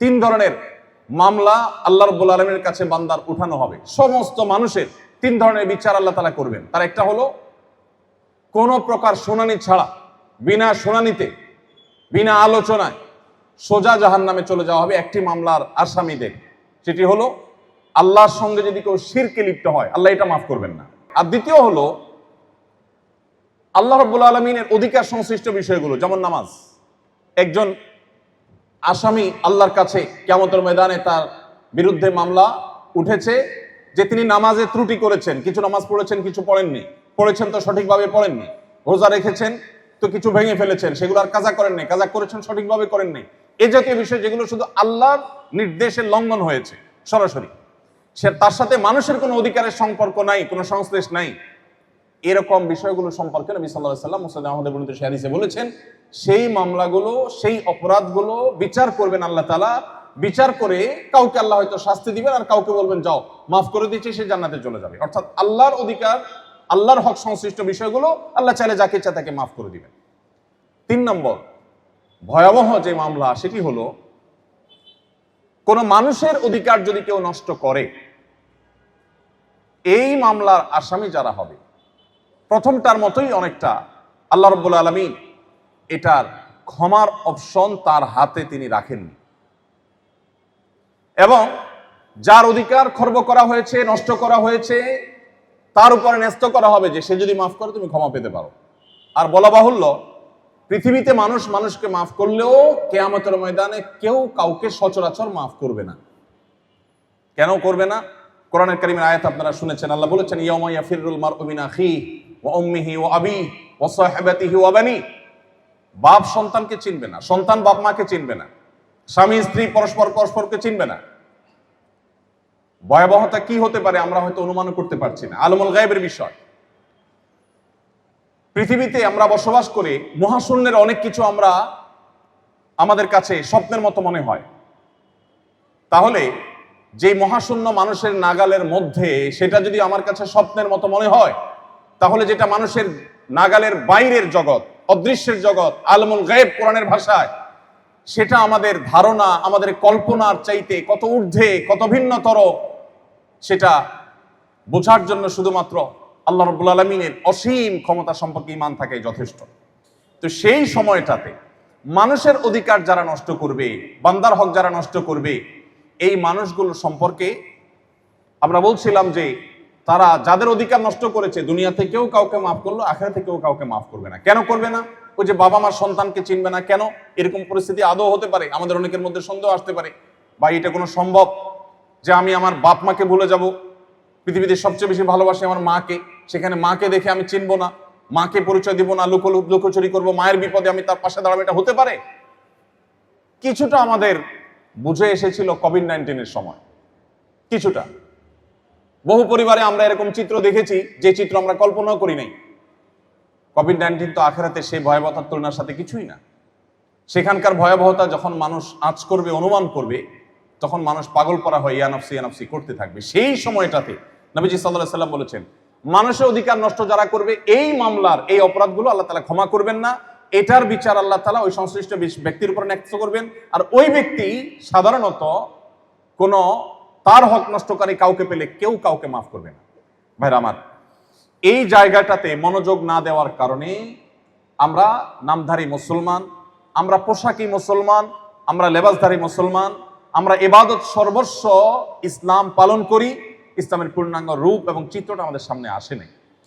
তিন ধরনের মামলা আল্লাহ রব্বুল আলমের কাছে বান্দার উঠানো হবে। সমস্ত মানুষের তিন ধরনের বিচার আল্লাহ তালা করবেন। তার একটা হলো, কোনো প্রকার শুনানি ছাড়া, বিনা শুনানিতে, বিনা আলোচনায় সোজা জাহান নামে চলে যাওয়া হবে একটি মামলার আসামিদের। সেটি হলো, আল্লাহর সঙ্গে যদি কেউ শিরকে লিপ্ত হয়, আল্লাহ এটা মাফ করবেন না। আর দ্বিতীয় হলো, আল্লাহ রব্বুল আলমিনের অধিকার সংশ্লিষ্ট বিষয়গুলো, যেমন নামাজ। একজন আসামি আল্লাহর কাছে কেমতের ময়দানে তার বিরুদ্ধে মামলা উঠেছে, যে তিনি নামাজে ত্রুটি করেছেন, কিছু নামাজ পড়েছেন, কিছু পড়েননি। পড়েছেন তো সঠিকভাবে পড়েননি। রোজা রেখেছেন তো কিছু ভেঙে ফেলেছেন, সেগুলো আর কাজা করেননি, কাজা করেছেন সঠিকভাবে করেননি। এই জাতীয় বিষয় যেগুলো শুধু আল্লাহর নির্দেশের লঙ্ঘন হয়েছে, সরাসরি। সে তার সাথে মানুষের কোনো অধিকারের সম্পর্ক নাই, কোনো সংশ্লেষ নাই। এরকম বিষয়গুলো সম্পর্কে নবী সাল্লাহ সাল্লাম মুসাদ আহমদ বর্ণিত বলেছেন, সেই মামলাগুলো, সেই অপরাধগুলো বিচার করবেন আল্লাহ তালা বিচার করে কাউকে আল্লাহ হয়তো শাস্তি দিবেন আর কাউকে বলবেন, যাও, মাফ করে দিচ্ছি সে জান্নাতে চলে যাবে। অর্থাৎ আল্লাহর অধিকার, আল্লাহর হক সংশ্লিষ্ট বিষয়গুলো আল্লাহ চাইলে যাকে ইচ্ছা তাকে মাফ করে দিবেন। তিন নম্বর, ভয়াবহ যে মামলা, সেটি হলো, কোন মানুষের অধিকার যদি কেউ নষ্ট করে, এই মামলার আসামি যারা হবে প্রথমটার মতোই অনেকটা। আল্লাহ রব্বুল আলমী এটার ক্ষমার অপশন তার হাতে তিনি রাখেননি। এবং যার অধিকার খর্ব করা হয়েছে, নষ্ট করা হয়েছে, তার উপরে ন্যস্ত করা হবে যে, সে যদি মাফ করে, তুমি ক্ষমা পেতে পারো। আর বলা বাহুল্য, পৃথিবীতে মানুষ মানুষকে মাফ করলেও কেয়ামতের ময়দানে কেউ কাউকে সচরাচর মাফ করবে না। কেন করবে না? কোরআনের কারিমের আয়াত আপনারা শুনেছেন, আল্লাহ বলেছেন, ইয়াউমা ইয়াফিরুল মারউ মিন আখি ওয়া উম্মিহি ওয়া আবি ওয়া সাহিবাতিহি ওয়া বানি। বাপ সন্তানকে চিনবে না, সন্তান বাপ মাকে চিনবে না, স্বামী, স্ত্রী পরস্পর পরস্পরকে চিনবে না। ভয়াবহতা কি হতে পারে আমরা হয়তো অনুমান করতে পারছি না। আলমুল গায়েবের বিষয়। পৃথিবীতে আমরা বসবাস করে মহাশূন্যের অনেক কিছু আমরা আমাদের কাছে স্বপ্নের মতো মনে হয়। তাহলে যে মহাশূন্য মানুষের নাগালের মধ্যে সেটা যদি আমার কাছে স্বপ্নের মতো মনে হয় তাহলে যেটা মানুষের নাগালের বাইরের জগৎ, অদৃশ্যের জগৎ, আলমুল গায়েব কোরআনের ভাষায়, সেটা আমাদের ধারণা, আমাদের কল্পনার চাইতে কত ঊর্ধ্বে, কত ভিন্নতর, সেটা বোঝার জন্য শুধুমাত্র আল্লাহ রব্বুল আলমিনের অসীম ক্ষমতা সম্পর্কে ইমান থাকে যথেষ্ট। তো সেই সময়টাতে মানুষের অধিকার যারা নষ্ট করবে, বান্দার হক যারা নষ্ট করবে, এই মানুষগুলো সম্পর্কে আমরা বলছিলাম যে তারা যাদের অধিকার নষ্ট করেছে দুনিয়া থেকেও কাউকে মাফ করল আখেরা থেকেও কাউকে মাফ করবে না। কেন করবে না? ওই যে বাবা মার সন্তানকে চিনবে না কেন? এরকম পরিস্থিতি আদৌ হতে পারে? আমাদের অনেকের মধ্যে সন্দেহ আসতে পারে। বা এটা কোনো সম্ভব যে আমি আমার বাপ মাকে ভুলে যাব? পৃথিবীতে সবচেয়ে বেশি ভালোবাসি আমার মাকে। সেখানে মাকে দেখে আমি চিনবো না। মাকে পরিচয় দিব না, লুকো লুকোচুরি করব, মায়ের বিপদে আমি তার পাশে দাঁড়াবো, এটা হতে পারে? কিছুটা আমাদের বুঝে এসেছিল কোভিড নাইন্টিনের সময়। কিছুটা। বহু পরিবারে আমরা এরকম চিত্র দেখেছি, যে চিত্র আমরা কল্পনাও করি নাই। কোভিড নাইন্টিন তো আখেরাতে সেই ভয়াবহতার তুলনার সাথে কিছুই না। সেখানকার ভয়াবহতা যখন মানুষ আঁচ করবে, অনুমান করবে, তখন মানুষ পাগল করা হয় ইয়ানফসি ইয়ানফসি করতে থাকবে। সেই সময়টাতে নবীজি সাল্লাহ সাল্লাম বলেছেন, মানুষের অধিকার নষ্ট যারা করবে, এই মামলার, এই অপরাধগুলো আল্লাহ তালা ক্ষমা করবেন না। এটার বিচার আল্লাহ তালা ওই সংশ্লিষ্ট ব্যক্তির উপর ন্যস্ত করবেন। আর ওই ব্যক্তি সাধারণত কোনো তার হক নষ্টকারী কাউকে পেলে কেউ কাউকে মাফ করবে না। ভাইরা আমার, এই জায়গাটাতে মনোযোগ না দেওয়ার কারণে আমরা নামধারী মুসলমান, আমরা পোশাকি মুসলমান, আমরা লেবাসধারী মুসলমান, আমরা এবাদত সর্বস্ব ইসলাম পালন করি। ইসলামের পূর্ণাঙ্গ রূপ এবং চিত্রটা আমাদের সামনে আসে নাই।